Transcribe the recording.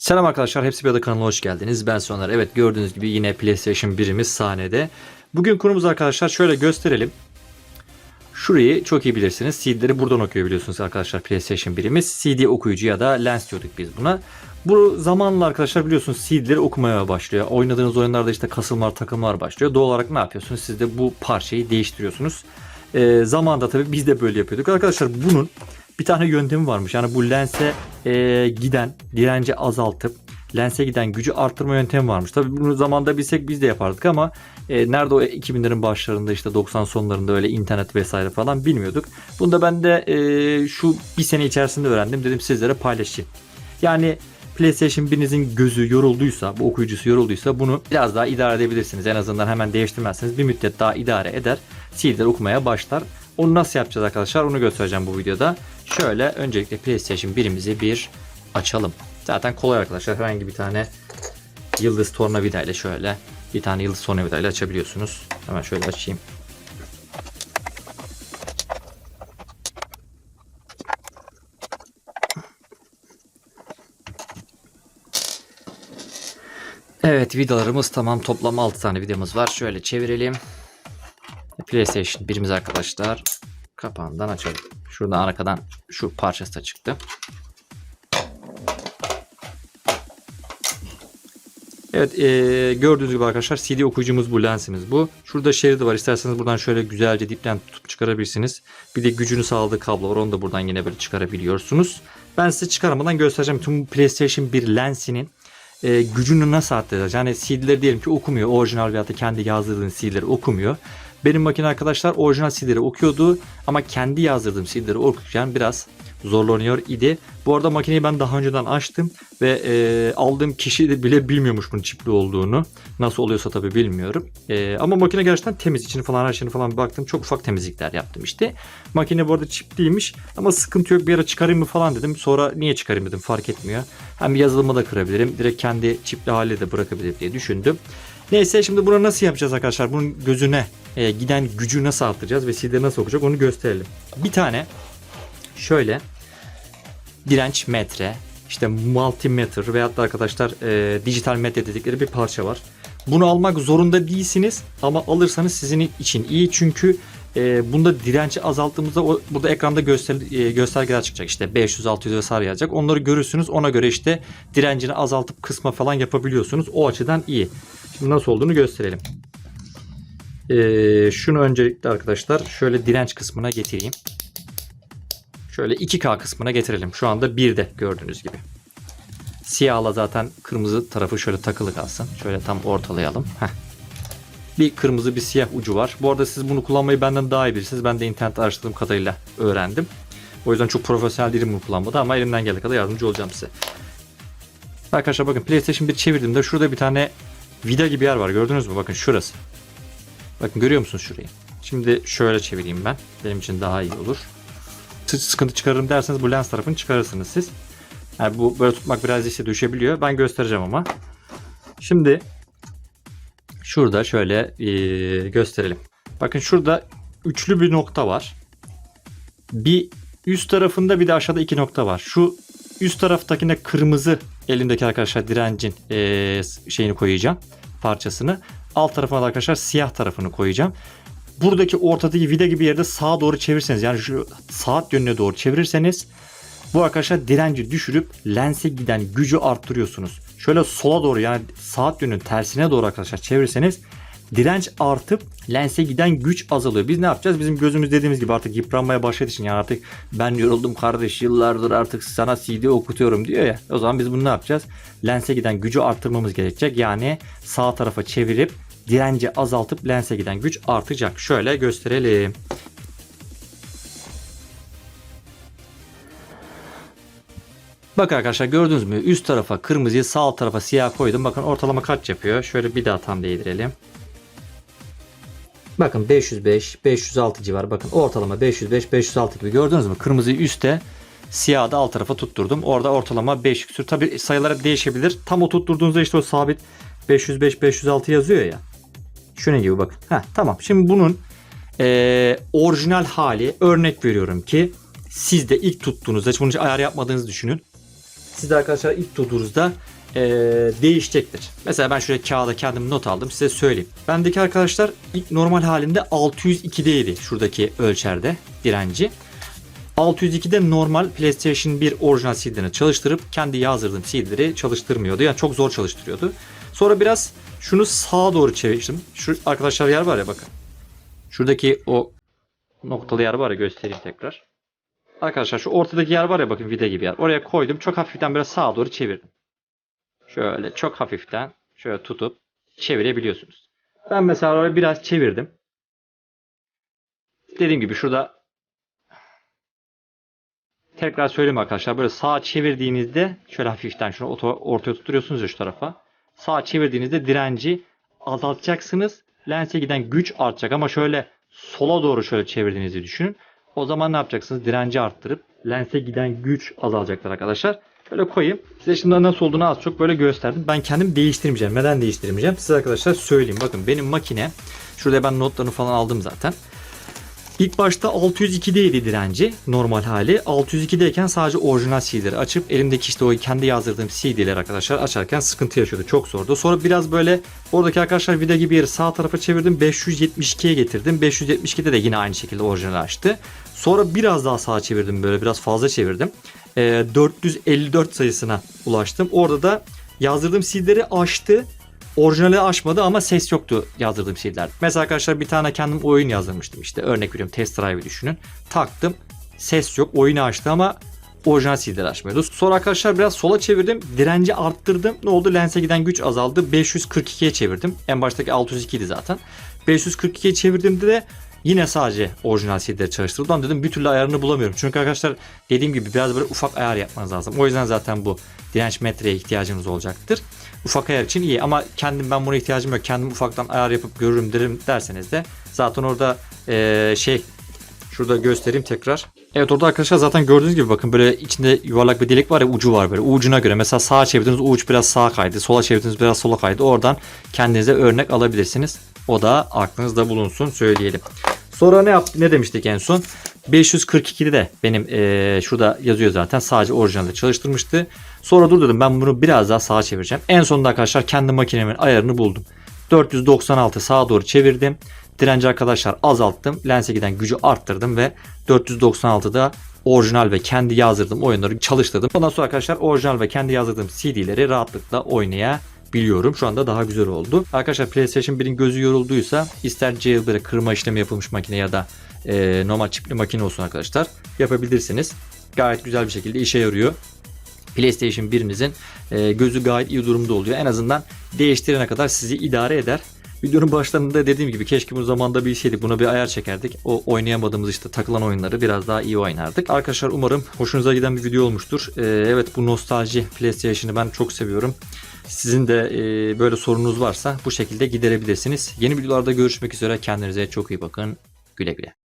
Selam arkadaşlar, hepsi bir ada kanalına hoş geldiniz. Ben Soner. Evet gördüğünüz gibi yine PlayStation 1'imiz sahnede. Bugün konumuz arkadaşlar şöyle gösterelim. Şurayı çok iyi bilirsiniz. CD'leri buradan okuyor biliyorsunuz arkadaşlar PlayStation 1'imiz. CD okuyucu ya da lens diyorduk biz buna. Bu zamanla arkadaşlar biliyorsunuz CD'leri okumaya başlıyor. Oynadığınız oyunlarda işte kasılmalar takılmalar başlıyor. Doğal olarak ne yapıyorsunuz? Siz de bu parçayı değiştiriyorsunuz. Ee, zamanında tabii biz de böyle yapıyorduk. Arkadaşlar bunun bir tane yöntemi varmış. Yani bu lense e, giden direnci azaltıp lense giden gücü arttırma yöntemi varmış. Tabii bunu zamanda bilsek biz de yapardık ama e, nerede o 2000'lerin başlarında işte 90 sonlarında öyle internet vesaire falan bilmiyorduk. Bunu da ben de e, şu bir sene içerisinde öğrendim. Dedim sizlere paylaşayım. Yani PlayStation 1'inizin gözü yorulduysa, bu okuyucusu yorulduysa bunu biraz daha idare edebilirsiniz. En azından hemen değiştirmezseniz bir müddet daha idare eder. CD'ler okumaya başlar. Onu nasıl yapacağız arkadaşlar onu göstereceğim bu videoda. Şöyle öncelikle PlayStation 1'imizi bir açalım. Zaten kolay arkadaşlar. Herhangi bir tane yıldız tornavida ile şöyle bir tane yıldız tornavida ile açabiliyorsunuz. Hemen şöyle açayım. Evet vidalarımız tamam. Toplam 6 tane vidamız var. Şöyle çevirelim. PlayStation birimiz arkadaşlar. Kapağından açalım. Şuradan arkadan şu parçası da çıktı. Evet e, gördüğünüz gibi arkadaşlar CD okuyucumuz bu lensimiz bu. Şurada şeridi var isterseniz buradan şöyle güzelce dipten tutup çıkarabilirsiniz. Bir de gücünü sağladığı kablo var onu da buradan yine böyle çıkarabiliyorsunuz. Ben size çıkarmadan göstereceğim tüm PlayStation 1 lensinin e, gücünü nasıl arttıracağız. Yani CD'leri diyelim ki okumuyor. Orijinal veyahut da kendi yazdırdığın CD'leri okumuyor. Benim makine arkadaşlar orijinal CD'leri okuyordu ama kendi yazdırdığım CD'leri okurken biraz zorlanıyor idi. Bu arada makineyi ben daha önceden açtım ve e, aldığım kişi de bile bilmiyormuş bunun çipli olduğunu. Nasıl oluyorsa tabii bilmiyorum. E, ama makine gerçekten temiz. İçini falan her şeyini falan bir baktım. Çok ufak temizlikler yaptım işte. Makine bu arada çipliymiş ama sıkıntı yok bir ara çıkarayım mı falan dedim. Sonra niye çıkarayım dedim fark etmiyor. Hem yazılımı da kırabilirim. Direkt kendi çipli haliyle de bırakabilirim diye düşündüm. Neyse şimdi bunu nasıl yapacağız arkadaşlar? Bunun gözüne e, giden gücü nasıl arttıracağız ve CD nasıl okuyacak onu gösterelim. Bir tane şöyle direnç metre, işte multimeter veyahut da arkadaşlar e, dijital medya dedikleri bir parça var. Bunu almak zorunda değilsiniz ama alırsanız sizin için iyi çünkü e, bunda direnci azalttığımızda o, burada ekranda göster, e, göstergeler çıkacak işte 500 600 vesaire yazacak. Onları görürsünüz. Ona göre işte direncini azaltıp kısma falan yapabiliyorsunuz. O açıdan iyi. Nasıl olduğunu gösterelim. E, şunu öncelikle arkadaşlar şöyle direnç kısmına getireyim. Şöyle 2K kısmına getirelim. Şu anda 1'de gördüğünüz gibi. Siyahla zaten kırmızı tarafı şöyle takılı kalsın. Şöyle tam ortalayalım. Heh. Bir kırmızı bir siyah ucu var. Bu arada siz bunu kullanmayı benden daha iyi bilirsiniz. Ben de internet araştırdığım kadarıyla öğrendim. O yüzden çok profesyonel değilim bunu kullanmada ama elimden geldiği kadar yardımcı olacağım size. Arkadaşlar bakın PlayStation 1 çevirdiğimde şurada bir tane vida gibi yer var. Gördünüz mü? Bakın şurası. Bakın görüyor musunuz şurayı? Şimdi şöyle çevireyim ben. Benim için daha iyi olur sıkıntı çıkarırım derseniz bu lens tarafını çıkarırsınız siz. Yani bu böyle tutmak biraz işte düşebiliyor. Ben göstereceğim ama. Şimdi şurada şöyle e, gösterelim. Bakın şurada üçlü bir nokta var. Bir üst tarafında bir de aşağıda iki nokta var. Şu üst taraftakine kırmızı elimdeki arkadaşlar direncin e, şeyini koyacağım parçasını. Alt tarafına da arkadaşlar siyah tarafını koyacağım buradaki ortadaki vida gibi yerde sağa doğru çevirseniz yani şu saat yönüne doğru çevirirseniz bu arkadaşlar direnci düşürüp lense giden gücü arttırıyorsunuz. Şöyle sola doğru yani saat yönünün tersine doğru arkadaşlar çevirirseniz direnç artıp lense giden güç azalıyor. Biz ne yapacağız? Bizim gözümüz dediğimiz gibi artık yıpranmaya başladığı için yani artık ben yoruldum kardeş yıllardır artık sana CD okutuyorum diyor ya. O zaman biz bunu ne yapacağız? Lense giden gücü arttırmamız gerekecek. Yani sağ tarafa çevirip direnci azaltıp lense giden güç artacak. Şöyle gösterelim. Bakın arkadaşlar gördünüz mü? Üst tarafa kırmızıyı sağ tarafa siyah koydum. Bakın ortalama kaç yapıyor? Şöyle bir daha tam değdirelim. Bakın 505, 506 civarı. Bakın ortalama 505, 506 gibi gördünüz mü? Kırmızıyı üstte, siyahı da alt tarafa tutturdum. Orada ortalama 5 küsür. Tabi sayılara değişebilir. Tam o tutturduğunuzda işte o sabit 505, 506 yazıyor ya. Şuna gibi bakın. Heh, tamam. Şimdi bunun e, orijinal hali örnek veriyorum ki siz de ilk tuttuğunuzda hiç bunu hiç ayar yapmadığınızı düşünün. siz de arkadaşlar ilk tuttuğunuzda e, değişecektir. Mesela ben şuraya kağıda kendim not aldım size söyleyeyim. Bendeki arkadaşlar ilk normal halinde 602'deydi şuradaki ölçerde direnci. 602'de normal PlayStation 1 orijinal CD'lerini çalıştırıp kendi yazdırdığım CD'leri çalıştırmıyordu. Yani çok zor çalıştırıyordu. Sonra biraz şunu sağa doğru çevirdim. Şu arkadaşlar yer var ya bakın. Şuradaki o noktalı yer var ya göstereyim tekrar. Arkadaşlar şu ortadaki yer var ya bakın vida gibi yer. Oraya koydum. Çok hafiften biraz sağa doğru çevirdim. Şöyle çok hafiften şöyle tutup çevirebiliyorsunuz. Ben mesela oraya biraz çevirdim. Dediğim gibi şurada tekrar söyleyeyim arkadaşlar. Böyle sağa çevirdiğinizde şöyle hafiften şunu ortaya tutturuyorsunuz ya şu tarafa. Sağa çevirdiğinizde direnci azaltacaksınız. Lense giden güç artacak ama şöyle sola doğru şöyle çevirdiğinizi düşünün. O zaman ne yapacaksınız? Direnci arttırıp lense giden güç azalacaktır arkadaşlar. Böyle koyayım. Size şimdi nasıl olduğunu az çok böyle gösterdim. Ben kendim değiştirmeyeceğim. Neden değiştirmeyeceğim? Size arkadaşlar söyleyeyim. Bakın benim makine şurada ben notlarını falan aldım zaten. İlk başta 602'deydi direnci normal hali. 602'deyken sadece orijinal CD'leri açıp elimdeki işte o kendi yazdırdığım CD'leri arkadaşlar açarken sıkıntı yaşıyordu. Çok zordu. Sonra biraz böyle oradaki arkadaşlar vida gibi yeri sağ tarafa çevirdim. 572'ye getirdim. 572'de de yine aynı şekilde orijinal açtı. Sonra biraz daha sağa çevirdim böyle biraz fazla çevirdim. Ee, 454 sayısına ulaştım. Orada da yazdırdığım CD'leri açtı. Orijinali açmadı ama ses yoktu yazdırdığım şeyler. Mesela arkadaşlar bir tane kendim oyun yazdırmıştım işte. Örnek veriyorum test drive'ı düşünün. Taktım. Ses yok. Oyunu açtı ama orijinal CD'ler açmıyordu. Sonra arkadaşlar biraz sola çevirdim. Direnci arttırdım. Ne oldu? Lense giden güç azaldı. 542'ye çevirdim. En baştaki 602 idi zaten. 542'ye çevirdiğimde de yine sadece orijinal CD'leri çalıştırdı. Ulan dedim bir türlü ayarını bulamıyorum. Çünkü arkadaşlar dediğim gibi biraz böyle ufak ayar yapmanız lazım. O yüzden zaten bu direnç metreye ihtiyacınız olacaktır. Ufak ayar için iyi ama kendim ben buna ihtiyacım yok. Kendim ufaktan ayar yapıp görürüm derim derseniz de zaten orada eee, şey şurada göstereyim tekrar. Evet orada arkadaşlar zaten gördüğünüz gibi bakın böyle içinde yuvarlak bir delik var ya ucu var böyle. Ucuna göre mesela sağa çevirdiğiniz uç biraz sağa kaydı. Sola çevirdiğiniz biraz sola kaydı. Oradan kendinize örnek alabilirsiniz. O da aklınızda bulunsun söyleyelim. Sonra ne yaptı? Ne demiştik en son? 542'de de benim eee, şurada yazıyor zaten. Sadece orijinalde çalıştırmıştı. Sonra dur dedim ben bunu biraz daha sağa çevireceğim. En sonunda arkadaşlar kendi makinemin ayarını buldum. 496 sağa doğru çevirdim. Direnci arkadaşlar azalttım. Lense giden gücü arttırdım ve 496'da orijinal ve kendi yazdırdığım oyunları çalıştırdım. Ondan sonra arkadaşlar orijinal ve kendi yazdırdığım CD'leri rahatlıkla oynayabiliyorum. Şu anda daha güzel oldu. Arkadaşlar PlayStation 1'in gözü yorulduysa ister jailbreak kırma işlemi yapılmış makine ya da e, normal çipli makine olsun arkadaşlar yapabilirsiniz. Gayet güzel bir şekilde işe yarıyor. PlayStation 1'inizin e, gözü gayet iyi durumda oluyor. En azından değiştirene kadar sizi idare eder. Videonun başlarında dediğim gibi keşke bu zamanda bilseydik buna bir ayar çekerdik. O oynayamadığımız işte takılan oyunları biraz daha iyi oynardık. Arkadaşlar umarım hoşunuza giden bir video olmuştur. E, evet bu nostalji PlayStation'ı ben çok seviyorum. Sizin de e, böyle sorunuz varsa bu şekilde giderebilirsiniz. Yeni videolarda görüşmek üzere. Kendinize çok iyi bakın. Güle güle.